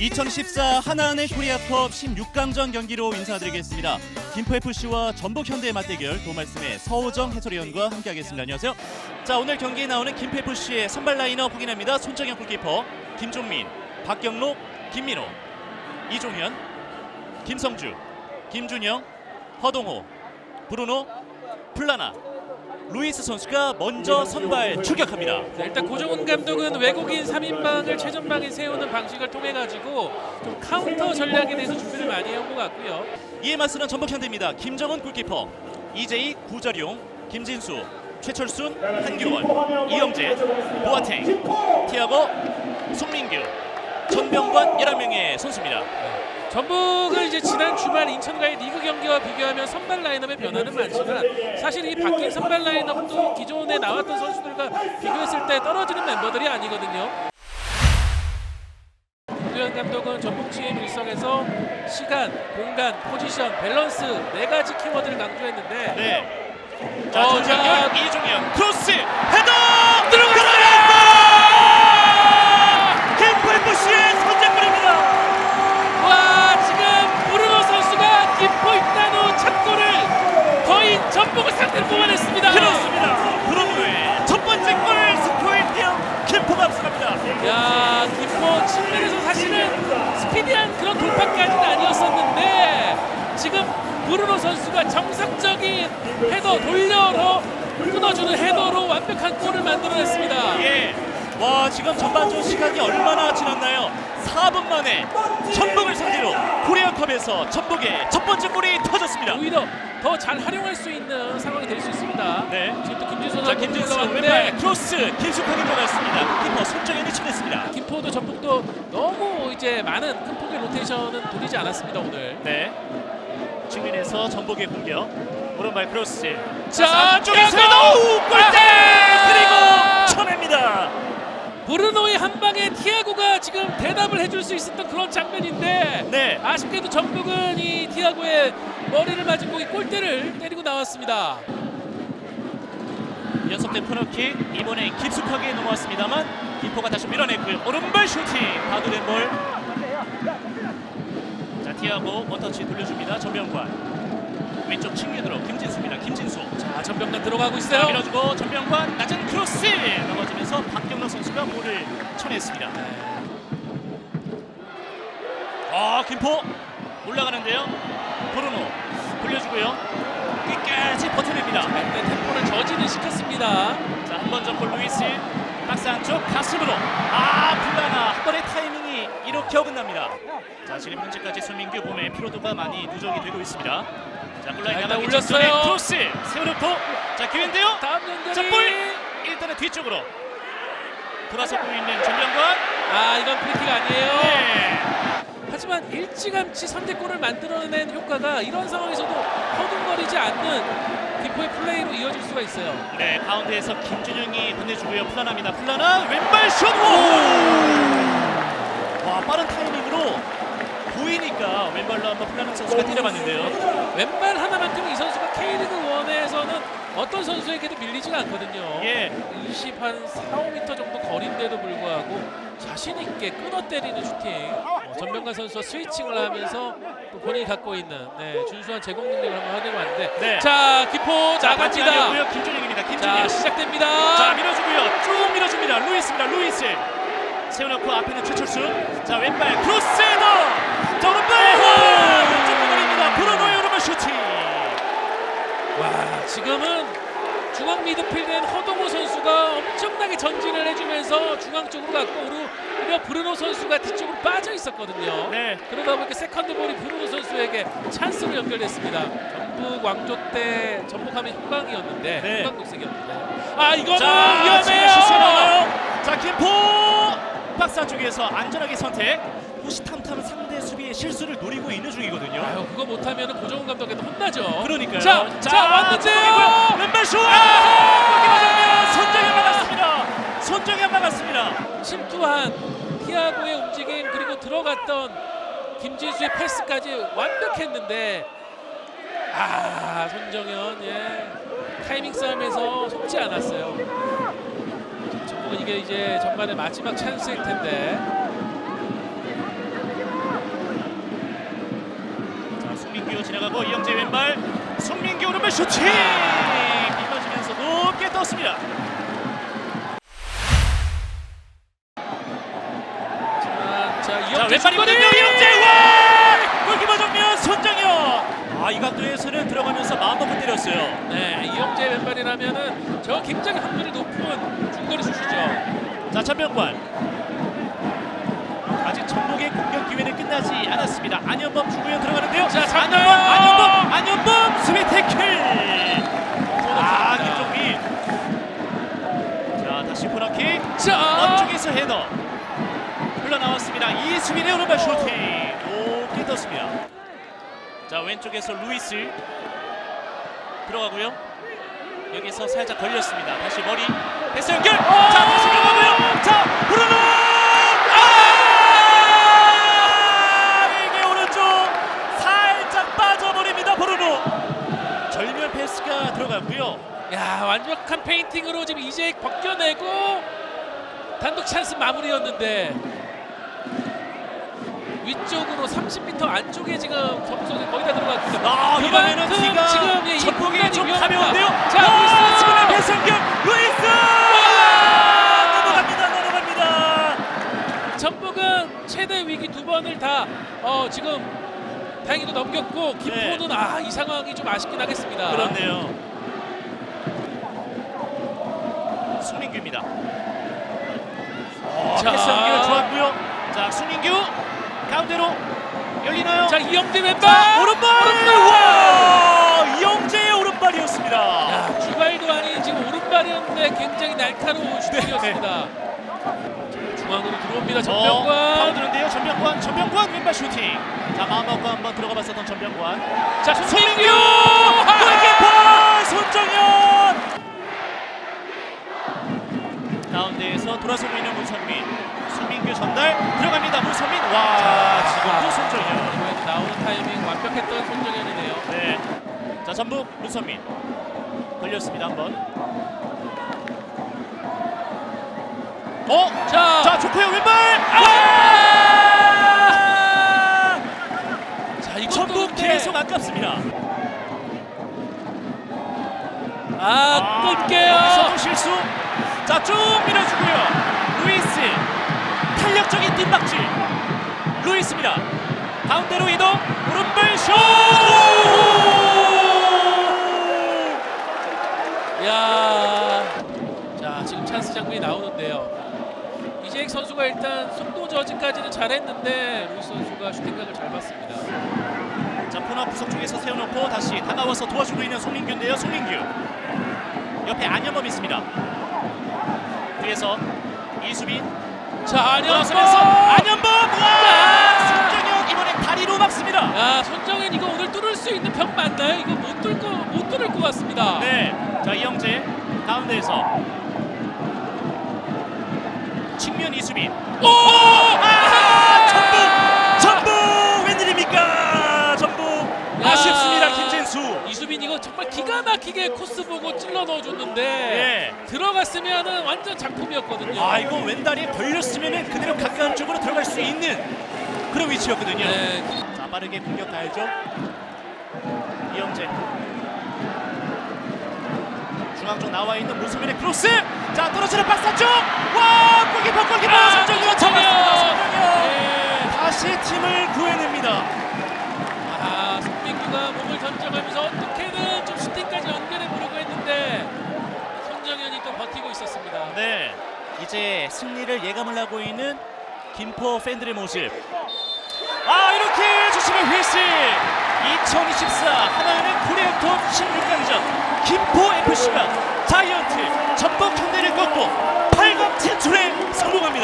2014 하나은행 코리아컵 16강전 경기로 인사드리겠습니다. 김포FC와 전북현대의 맞대결 도말씀의 서호정 해설위원과 함께하겠습니다. 안녕하세요. 자 오늘 경기에 나오는 김포FC의 선발 라인업 확인합니다. 손정현 골키퍼, 김종민, 박경록, 김민호, 이종현, 김성주, 김준영, 허동호, 브루노, 플라나, 루이스 선수가 먼저 선발 출격합니다. 네, 일단 고정훈 감독은 외국인 3인방을 최전방에 세우는 방식을 통해 가지고 좀 카운터 전략에 대해서 준비를 많이 해온 것 같고요. 이에 맞서는 전북현대입니다. 김정은 골키퍼, 이재희, 구절용, 김진수, 최철순, 한규원, 이영재, 보아탱, 티아고, 송민규, 전병관 11명의 선수입니다. 전북은 이제 지난 주말 인천과의 리그 경기와 비교하면 선발 라인업의 변화는 많지만 사실 이 바뀐 선발 라인업도 기존에 나왔던 선수들과 비교했을 때 떨어지는 멤버들이 아니거든요. 김도현 감독은 전북 GM 일성에서 시간, 공간, 포지션, 밸런스 네 가지 키워드를 강조했는데 네. 자, 어, 자. 이종현, 크로스, 헤더! 들어갔 스피디한 그런 돌파까지는 아니었었는데 지금 브루노 선수가 정석적인 헤더 돌려로 끊어주는 헤더로 완벽한 골을 만들어냈습니다. 예. 와 지금 전반전 시간이 얼마나 지났나요? 4분 만에 전북을 상대로 코리아컵에서 전북의 첫 번째 골이 터졌습니다. 오히려 더 잘 활용할 수 있는 상황이 될 수 있습니다. 네. 지금 또 김진수 자 선수 김진수 왼발 크로스 깊숙하게 들어갔습니다. 키퍼 손정현이 쳐냈습니다. 김포도 전북도 너무 이제 많은 큰 폭의 로테이션은 돌리지 않았습니다 오늘. 네. 측면에서 전북의 공격. 오른발 크로스. 자, 안쪽에서 들어가고! 오, 골대! 그리고 쳐냅니다. 브루노의 한 방에 티아고가 지금 대답을 해줄 수 있었던 그런 장면인데 네. 아쉽게도 전북은 이 티아고의 머리를 맞은 공이 골대를 때리고 나왔습니다. 연속된 코너킥 이번에 깊숙하게 넘어왔습니다만 김포가 다시 밀어냈고요. 오른발 슈팅 파도된 볼. 자 티아고 원터치 돌려줍니다. 전병관 왼쪽 측면으로 김진수입니다. 김진수 자 전병관 들어가고 자, 있어요. 밀어주고 전병관 낮은 크로스 넘어지면서 박경락 선수가 볼을 쳐냈습니다. 아 김포 올라가는데요. 브루노 돌려주고요. 끝까지 버텨냅니다. 네, 템포를 저지는 시켰습니다. 자, 한 번 전볼 루이스 박스 안쪽 가슴으로 아 불나나 한 번의 타이밍이 이렇게 어긋납니다. 자, 지금 현재까지 손민규 몸에 피로도가 많이 누적이 되고 있습니다. 자, 골라인 나가기 올렸어요. 크로스 세워놓고 자 기회인데요. 다음 연결이 자, 볼 일단은 뒤쪽으로 돌아서고 있는 전병관. 아 이건 프리킥 아니에요. 네. 하지만 일찌감치 선제골을 만들어낸 효과가 이런 상황에서도 허둥거리지 않는 김포의 플레이로 이어질 수가 있어요. 네, 가운데에서 김준영이 보내주고요. 플라나입니다. 플라나 왼발 슛! 와, 빠른 타이밍으로 보이니까 왼발로 한번 플라나 선수가 때려봤는데요. 왼발 하나만큼 이 선수가 K리그 1에서는 어떤 선수에게도 밀리지가 않거든요. 예, 20 한 4, 5m 정도 거리인데도 불구하고 자신 있게 끊어 때리는 슈팅. 어, 전병관 선수와 스위칭을 하면서 또 본인이 갖고 있는 네, 준수한 제공 능력을 한번 확인해 봤는데 네. 자 기포 나갑니다. 아니었고요. 김준영입니다. 김준영. 자 시작됩니다. 자, 밀어주고요. 쭉 밀어줍니다. 루이스입니다. 루이스. 세워놓고 앞에는 최철수. 자, 왼발 크로스헤더. 자, 오른발. 왼쪽 구멍입니다. 브루노의 오른발 슈팅. 와 지금은 중앙 미드필드엔 허동호 선수가 엄청나게 전진을 해주면서 중앙 쪽으로 갔고 오히려 브루노 선수가 뒤쪽으로 빠져 있었거든요. 네. 그러다 보니까 세컨드 볼이 브루노 선수에게 찬스로 연결됐습니다. 전북 왕조 때 전북하면 형광이었는데 네. 형광 녹색이었는데 아 이거는 자, 위험해요. 자, 김포 박스 안쪽에서 안전하게 선택. 호시탐탐 상대 수비의 실수를 노리고 있는 중이거든요. 아유 그거 못하면 고정훈 감독에도 혼나죠. 그러니까요. 자, 자, 왔는데요. 왼발 슛! 아! 손정현 막았습니다. 손정현 막았습니다. 침투한 티아고의 움직임 그리고 들어갔던 김진수의 패스까지 완벽했는데 아 손정현 예 타이밍 싸움에서 속지 않았어요. 이게 이제 전반의 마지막 찬스일 텐데 그리고 이영재 왼발 송민기 오른발 슈팅 이어지면서 높게 떴습니다. 자, 자 왼발이거든요! 이영재 와 골키퍼 정면 손정현 아 이 각도에서는 들어가면서 마음 먹고 때렸어요. 네, 이영재 왼발이라면은 저 굉장히 확률이 높은 중거리 슛이죠. 자 아직 전북의 공격 기회는 끝나지 않았습니다. 안현범 중구에 들어가는데요. 자, 안현범? 안현범 안현범 수비 태클. 아 자, 김종민. 자 다시 코너킥. 자, 앞쪽에서 헤더 흘러나왔습니다. 이수빈의 오른발 슈팅 높게 떴습니다. 자 왼쪽에서 루이스 들어가고요. 여기서 살짝 걸렸습니다. 다시 머리 패스 연결. 자 다시 들어가고요. 자 브루노. 아 이게 오른쪽 살짝 빠져버립니다. 브루노. 절묘한 패스가 들어가고요. 야 완벽한 페인팅으로 지금 이제 벗겨내고 단독 찬스 마무리였는데 위쪽으로 30m 안쪽에 지금 접속이 거의 다 들어갔거든요. 아 그만큼 지금 예, 이 전폭이 좀. 가벼운데요. 자, 와, 루이스! 지금의 연결 루이스 넘어갑니다. 넘어갑니다. 전북은 최대 위기 두 번을 다 어, 지금 다행히도 넘겼고 김포는 아이 상황이 좀 아쉽긴 하겠습니다. 네. 그렇네요. 송민규입니다. 어, 자. 패스 연결 좋았고요. 자, 송민규 가운데로 열리나요? 자 이영재 왼발 자, 오른발! 오른발! 와! 이영재의 오른발이었습니다. 야 주발도 아닌 지금 오른발이었는데 굉장히 날카로운 슈팅이었습니다. 중앙으로 들어옵니다 어, 전병관. 가운데인데요. 전병관, 전병관 왼발 슈팅. 자, 마음 먹고 한번 들어가 봤었던 전병관. 자 송민규. 골키퍼 손정현 가운데에서 돌아서고 있는 문선민 손민규 전달 들어갑니다 문선민 와 지금도 손정현 이번에도 나오는 타이밍 완벽했던 손정현이네요. 네자 전북 문선민 걸렸습니다 한번 어? 자, 자 조코영 왼발 아! 자 이것도 전북 근데- 계속 아깝습니다 아 여기서 끊게요. 또 실수. 자, 쭉 밀어주고요. 일단 속도 저지까지는 잘했는데 루이스 선수가 슈팅각을 잘 봤습니다. 자, 코너 구석 쪽에서 세워놓고 다시 다가와서 도와주고 있는 송민규인데요. 송민규. 옆에 안현범 있습니다. 뒤에서 이수빈. 자 안현범. 안현범! 와! 손정현 이번에 다리로 막습니다. 야 손정현 이거 오늘 뚫을 수 있는 벽 맞나요? 이거 못 뚫고 못 뚫을 것 같습니다. 네. 자, 이영재 가운데에서 측면 이수빈. 오! 아! 전북! 전북! 웬일입니까? 전북 야. 아쉽습니다. 김진수. 이수빈 이거 정말 기가 막히게 코스 보고 찔러 넣어줬는데 예. 들어갔으면은 완전 작품이었거든요. 아, 이거 왼다리에 걸렸으면 그대로 가까운 쪽으로 들어갈 수 있는 그런 위치였거든요. 네. 자, 빠르게 공격 가야죠. 이영재. 중앙 쪽 나와 있는 문수민의 크로스. 자, 떨어지는 박스 쪽. 와, 골키퍼 골키퍼 아, 손정현 잡았습니다. 손정현. 네. 다시 팀을 구해냅니다. 아, 손민규가 몸을 던져가면서 어떻게든 좀 슈팅까지 연결해 보려고 했는데 손정현이 또 버티고 있었습니다. 네, 이제 승리를 예감을 하고 있는 김포 팬들의 모습. 아 이렇게 주심의 회식 2024 하나은행 구례유통 16강전 김포 FC가 자이언트 전북 현대를 꺾고 8강 진출에 성공합니다.